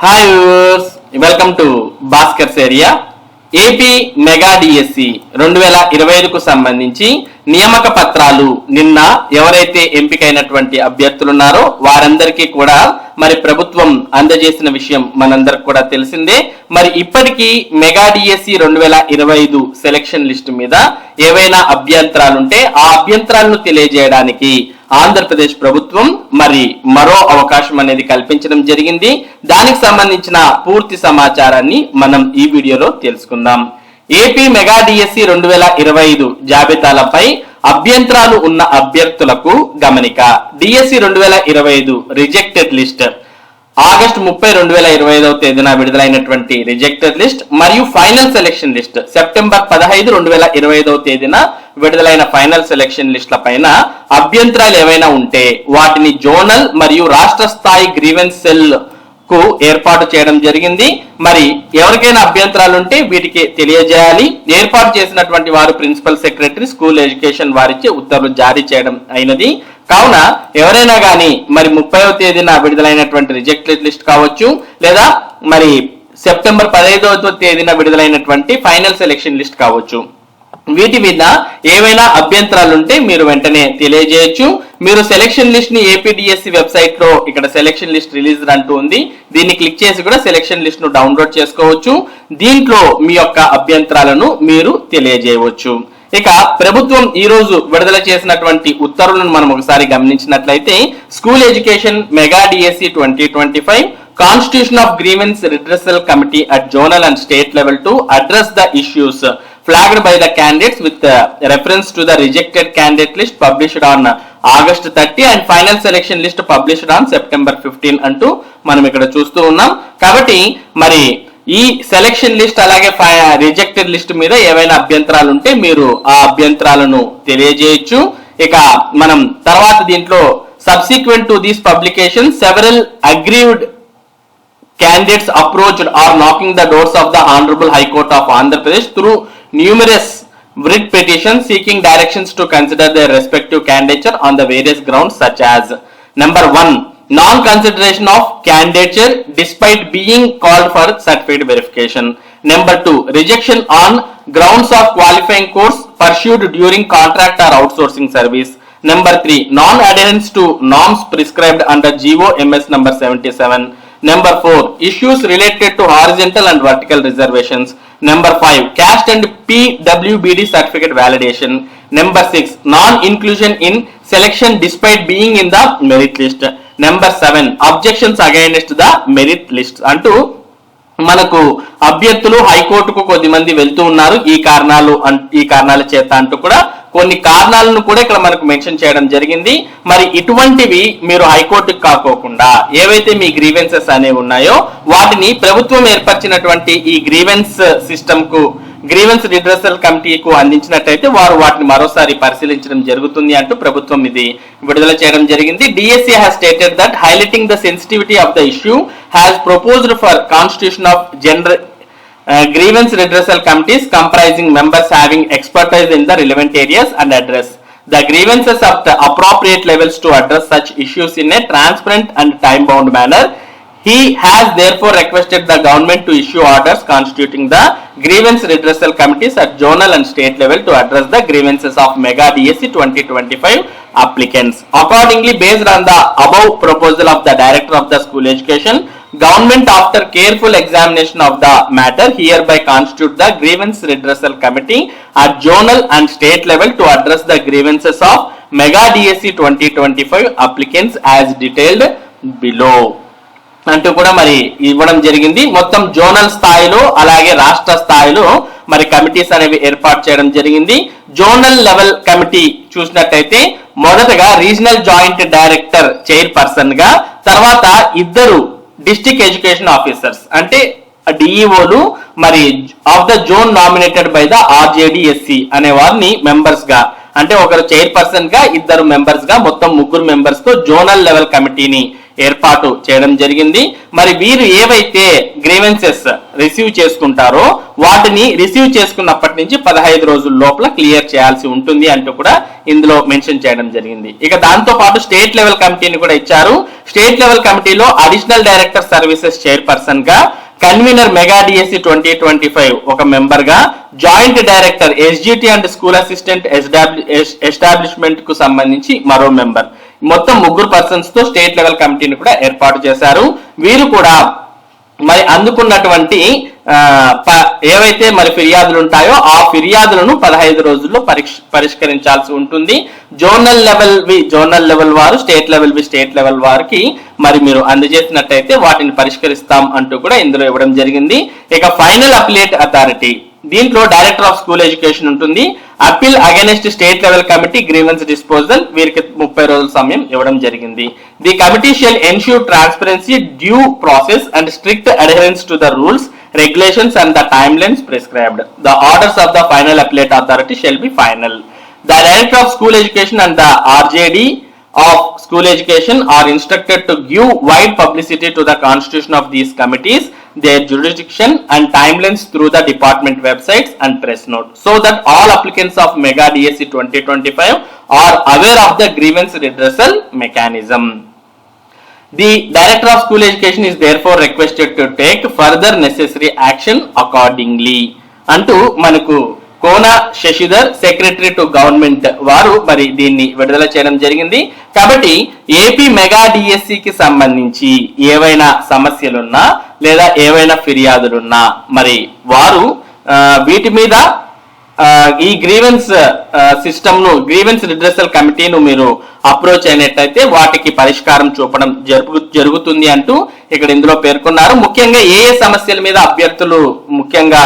Hi viewers welcome to Bhaskar's area AP mega DSC రెండు వేల ఇరవై ఐదుకు సంబంధించి నియామక పత్రాలు నిన్న ఎవరైతే ఎంపికైనటువంటి అభ్యర్థులు ఉన్నారో వారందరికీ కూడా మరి ప్రభుత్వం అందజేసిన విషయం మనందరికి కూడా తెలిసిందే. మరి ఇప్పటికీ మెగా డిఎస్సి రెండు వేల ఇరవై ఐదు సెలక్షన్ లిస్ట్ మీద ఏవైనా అభ్యంతరాలుంటే ఆ అభ్యంతరాలను తెలియజేయడానికి ఆంధ్రప్రదేశ్ ప్రభుత్వం మరి మరో అవకాశం అనేది కల్పించడం జరిగింది. దానికి సంబంధించిన పూర్తి సమాచారాన్ని మనం ఈ వీడియోలో తెలుసుకుందాం. ఏపీ మెగా డిఎస్సి రెండు వేల ఇరవై ఐదు జాబితాలపై అభ్యంతరాలు ఉన్న అభ్యర్థులకు గమనిక. డిఎస్సి రెండు వేల ఇరవై ఐదు రిజెక్టెడ్ లిస్ట్. ఆగస్టు ముప్పై రెండు వేల ఇరవై ఐదవ తేదీన విడుదలైనటువంటి రిజెక్టెడ్ లిస్ట్ మరియు ఫైనల్ సెలక్షన్ లిస్ట్ సెప్టెంబర్ పదహైదు రెండు వేల ఇరవై ఐదవ తేదీన విడుదలైన ఫైనల్ సెలక్షన్ లిస్ట్ల పైన అభ్యంతరాలు ఏవైనా ఉంటే వాటిని జోనల్ మరియు రాష్ట్ర స్థాయి గ్రీవెన్స్ సెల్ కు ఏర్పాటు చేయడం జరిగింది. మరి ఎవరికైనా అభ్యంతరాలు ఉంటే వీటికి తెలియజేయాలి. ఏర్పాటు చేసినటువంటి వారు ప్రిన్సిపల్ సెక్రటరీ స్కూల్ ఎడ్యుకేషన్ వారిచే ఉత్తర్వులు జారీ చేయడం అయినది. కావున ఎవరైనా కానీ మరి ముప్పైవ తేదీన విడుదలైనటువంటి రిజెక్టెడ్ లిస్ట్ కావచ్చు లేదా మరి సెప్టెంబర్ పదహైదవ తేదీన విడుదలైనటువంటి ఫైనల్ సెలెక్షన్ లిస్ట్ కావచ్చు. వీటి మీద ఏవైనా అభ్యంతరాలు ఉంటే మీరు వెంటనే తెలియజేయచ్చు. మీరు సెలెక్షన్ లిస్ట్ని ఏపీడిఎస్సి వెబ్సైట్లో ఇక్కడ సెలెక్షన్ లిస్ట్ రిలీజ్ అంటూ ఉంది దీన్ని క్లిక్ చేసి కూడా సెలెక్షన్ లిస్ట్ను డౌన్లోడ్ చేసుకోవచ్చు. దీంట్లో మీ యొక్క అభ్యంతరాలను మీరు తెలియజేయవచ్చు. ఇక ప్రభుత్వం ఈ రోజు విడుదల చేసినటువంటి ఉత్తర్వులను మనం ఒకసారి గమనించినట్లయితే school education mega DSC twenty twenty five constitution of grievance redressal committee at zonal and state level to address the issues flagged by the candidates with reference to the rejected candidate list published on August thirty and final selection list published on September fifteen అంటూ మనం ఇక్కడ చూస్తూ ఉన్నాం. కాబట్టి మరి ఈ selection list అలాగే rejected list మీద ఏవైనా అభ్యంతరాలు ఉంటే మీరు ఆ అభ్యంతరాలను తెలియజేయచ్చు. ఇక మనం తర్వాత దీంట్లో subsequent to these publication several aggrieved candidates approach are knocking the doors of the honourable high court of Andhra Pradesh through numerous writ petitions seeking directions to consider their respective candidature on the various grounds such as number one non-consideration of candidature despite being called for certificate verification number two rejection on grounds of qualifying course pursued during contract or outsourcing service number three non-adherence to norms prescribed under GO MS number 77 Number 4. Issues related to horizontal and vertical reservations. Number 5. Caste and PWBD certificate validation. Number 6. Non-inclusion in selection despite being in the merit list. Number seven objections against the merit list అంటూ మనకు అభ్యర్థులు హైకోర్టుకు కొద్ది మంది వెళ్తూ ఉన్నారు ఈ కారణాలు ఈ కారణాల చేత అంటూ కూడా కొన్ని కారణాలను కూడా ఇక్కడ మనకు మెన్షన్ చేయడం జరిగింది మరి ఇటువంటివి మీరు హైకోర్టుకు కాకోకుండా ఏవైతే మీ గ్రీవెన్సెస్ అనేవి ఉన్నాయో వాటిని ప్రభుత్వం ఏర్పరిచినటువంటి ఈ గ్రీవెన్స్ సిస్టమ్కు గ్రీవెన్స్ రిడ్రసల్ కమిటీకు అందించినట్టయితే వారు వాటిని మరోసారి పరిశీలించడం జరుగుతుంది అంటూ ప్రభుత్వం ఇది విడుదల చేయడం జరిగింది. DSC has stated that highlighting the sensitivity of the issue has proposed for constitution of general grievance redressal committees comprising members having expertise in the relevant areas and address the grievances of the appropriate levels to address such issues in a transparent and time bound manner he has therefore requested the government to issue orders constituting the grievance redressal committees at zonal and state level to address the grievances of mega dsc 2025 applicants accordingly based on the above proposal of the director of the school education Government after careful examination of the matter hereby constitute the grievance redressal committee at zonal and state level to address the grievances of Mega DSC 2025 applicants as detailed below. అంటూ కూడా మరి ఇవ్వడం జరిగింది. మొత్తం zonal స్థాయిలో అలాగే రాష్ట్ర స్థాయిలో మరి కమిటీస్ అనేవి ఏర్పాటు చేయడం జరిగింది. జోనల్ లెవెల్ కమిటీ చూసినట్టయితే మొదటగా రీజనల్ జాయింట్ డైరెక్టర్ చైర్పర్సన్గా తర్వాత ఇద్దరు డిస్టిక్ ఎడ్యుకేషన్ ఆఫీసర్స్ అంటే డిఈఓలు మరి of the zone nominated by the RJDSC అనే వారిని మెంబర్స్గా అంటే ఒకరు చైర్పర్సన్గా ఇద్దరు మెంబర్స్గా మొత్తం ముగ్గురు మెంబర్స్తో జోనల్ లెవెల్ కమిటీని ఏర్పాటు చేయడం జరిగింది. మరి వీరు ఏవైతే గ్రీవెన్సెస్ రిసీవ్ చేసుకుంటారో వాటిని రిసీవ్ చేసుకున్నప్పటి నుంచి పదహైదు రోజుల లోపల క్లియర్ చేయాల్సి ఉంటుంది అంటూ కూడా ఇందులో మెన్షన్ చేయడం జరిగింది. ఇక దాంతో పాటు స్టేట్ లెవెల్ కమిటీని కూడా ఇచ్చారు. స్టేట్ లెవెల్ కమిటీలో అడిషనల్ డైరెక్టర్ సర్వీసెస్ చైర్పర్సన్గా convener mega DSC twenty twenty five ఒక మెంబర్గా joint director SGT and school assistant ఎస్టాబ్లిష్మెంట్కు సంబంధించి మరో మెంబర్. మొత్తం ముగ్గురు పర్సన్స్తో స్టేట్ లెవెల్ కమిటీని కూడా ఏర్పాటు చేశారు. వీరు కూడా మరి అందుకున్నటువంటి ప- ఏవైతే మరి ఫిర్యాదులు ఉంటాయో ఆ ఫిర్యాదులను పదహైదు రోజుల్లో పరీక్ష పరిష్కరించాల్సి ఉంటుంది. జోనల్ లెవెల్ వి జోనల్ లెవెల్ వారు స్టేట్ లెవెల్ వి స్టేట్ లెవెల్ వారికి మరి మీరు అందజేసినట్టయితే వాటిని పరిష్కరిస్తాం అంటూ కూడా ఇందులో ఇవ్వడం జరిగింది. ఇక ఫైనల్ అప్లేట్ అథారిటీ దీంట్లో డైరెక్టర్ ఆఫ్ స్కూల్ ఎడ్యుకేషన్ ఉంటుంది. Appeal against state level committee grievance disposal వీరికి ముప్పై రోజుల సమయం ఇవ్వడం జరిగింది. The committee shall ensure transparency due process and strict adherence to the rules regulations and the time lines prescribed the orders of the final appellate authority shall be final the director of school education and the RJD of school education are instructed to give wide publicity to the constitution of these committees their jurisdiction and timelines through the department websites and press note, so that all applicants of Mega DSC 2025 are aware of the grievance redressal mechanism. The Director of School Education is therefore requested to take further necessary action accordingly. అంటూ మనకు Kona Sasidhar secretary to government వారు మరి దీన్ని విడుదల చేయడం జరిగింది. కాబట్టి AP mega DSC కి సంబంధించి ఏవైనా సమస్యలున్నా లేదా ఏవైనా ఫిర్యాదులున్నా మరి వారు వీటి మీద ఈ గ్రీవెన్స్ సిస్టమ్ను గ్రీవెన్స్ రిడ్రెసల్ కమిటీను మీరు అప్రోచ్ అయినట్టయితే వాటికి పరిష్కారం చూపడం జరుపు జరుగుతుంది అంటూ ఇక్కడ ఇందులో పేర్కొన్నారు. ముఖ్యంగా ఏ ఏ సమస్యల మీద అభ్యర్థులు ముఖ్యంగా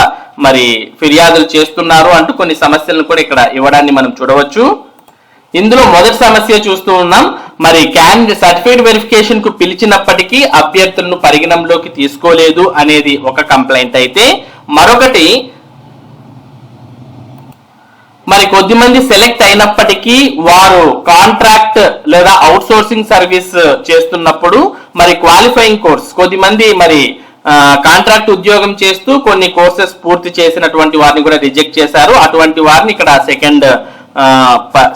మరి ఫిర్యాదులు చేస్తున్నారు అంటూ కొన్ని సమస్యలను కూడా ఇక్కడ ఇవ్వడాన్ని మనం చూడవచ్చు. ఇందులో మొదటి సమస్య చూస్తూ ఉన్నాం. మరి క్యాండిడేట్ సర్టిఫికేట్ వెరిఫికేషన్కు పిలిచినప్పటికీ అభ్యర్థులను పరిగణంలోకి తీసుకోలేదు అనేది ఒక కంప్లైంట్ అయితే. మరొకటి మరి కొద్దిమంది సెలెక్ట్ అయినప్పటికీ వారు కాంట్రాక్ట్ లేదా అవుట్ సోర్సింగ్ సర్వీస్ చేస్తున్నప్పుడు మరి క్వాలిఫైయింగ్ కోర్స్ కొద్దిమంది మరి కాంట్రాక్ట్ ఉద్యోగం చేస్తూ కొన్ని కోర్సెస్ పూర్తి చేసినటువంటి వారిని కూడా రిజెక్ట్ చేశారు. అటువంటి వారిని ఇక్కడ సెకండ్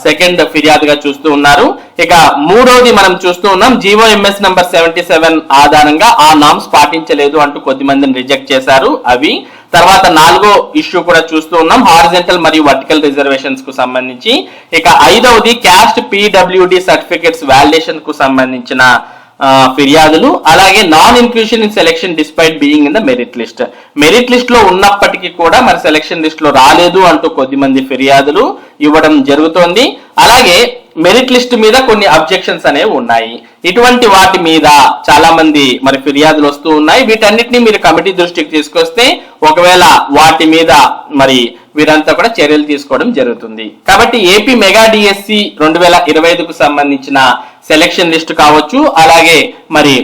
సెకండ్ ఫిర్యాదుగా చూస్తూ ఉన్నారు. ఇక మూడోది మనం చూస్తూ ఉన్నాం GO MS number seventy seven ఆధారంగా ఆ నామ్స్ పాటించలేదు అంటూ కొద్ది మందిని రిజెక్ట్ చేశారు అవి. తర్వాత నాలుగో ఇష్యూ కూడా చూస్తూ ఉన్నాం. హారిజెంటల్ మరియు వర్టికల్ రిజర్వేషన్స్కు సంబంధించి. ఇక ఐదవది క్యాస్ట్ పీడబ్ల్యూడి సర్టిఫికెట్స్ వాలిడేషన్కు సంబంధించిన ఫిర్యాదులు. అలాగే non inclusion in selection despite being in the merit list. Merit లిస్ట్లో ఉన్నప్పటికీ కూడా మరి సెలెక్షన్ లిస్ట్లో రాలేదు అంటూ కొద్ది మంది ఫిర్యాదులు. ఇవ్వడం జరుగుతోంది. అలాగే మెరిట్ లిస్ట్ మీద కొన్ని అబ్జెక్షన్స్ అనేవి ఉన్నాయి. ఇటువంటి వాటి మీద చాలా మంది మరి ఫిర్యాదులు వస్తూ ఉన్నాయి. వీటన్నిటిని మీరు కమిటీ దృష్టికి తీసుకొస్తే ఒకవేళ వాటి మీద మరి వీరంతా కూడా చర్యలు తీసుకోవడం జరుగుతుంది. కాబట్టి ఏపీ మెగా డిఎస్సి రెండు వేల ఇరవై ఐదుకు సంబంధించిన సెలక్షన్ లిస్ట్ కావచ్చు. అలాగే మరి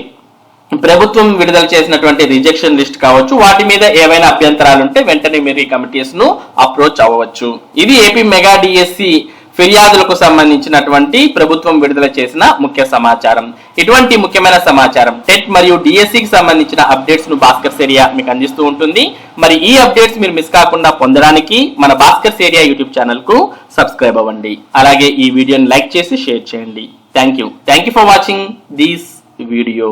ప్రభుత్వం విడుదల చేసినటువంటి రిజెక్షన్ లిస్ట్ కావచ్చు వాటి మీద ఏవైనా అభ్యంతరాలు ఉంటే వెంటనే మీరు ఈ కమిటీస్ను అప్రోచ్ అవ్వవచ్చు. ఇది ఏపీ మెగా డిఎస్సి ఫిర్యాదులకు సంబంధించినటువంటి ప్రభుత్వం విడుదల చేసిన ముఖ్య సమాచారం. ఇటువంటి ముఖ్యమైన సమాచారం టెట్ మరియు డిఎస్సికి సంబంధించిన అప్డేట్స్ను భాస్కర్ సేరియా మీకు అందిస్తూ ఉంటుంది. మరి ఈ అప్డేట్స్ మీరు మిస్ కాకుండా పొందడానికి మన భాస్కర్ సేరియా యూట్యూబ్ ఛానల్కు సబ్స్క్రైబ్ అవ్వండి. అలాగే ఈ వీడియోని లైక్ చేసి షేర్ చేయండి. Thank you thank you for watching this video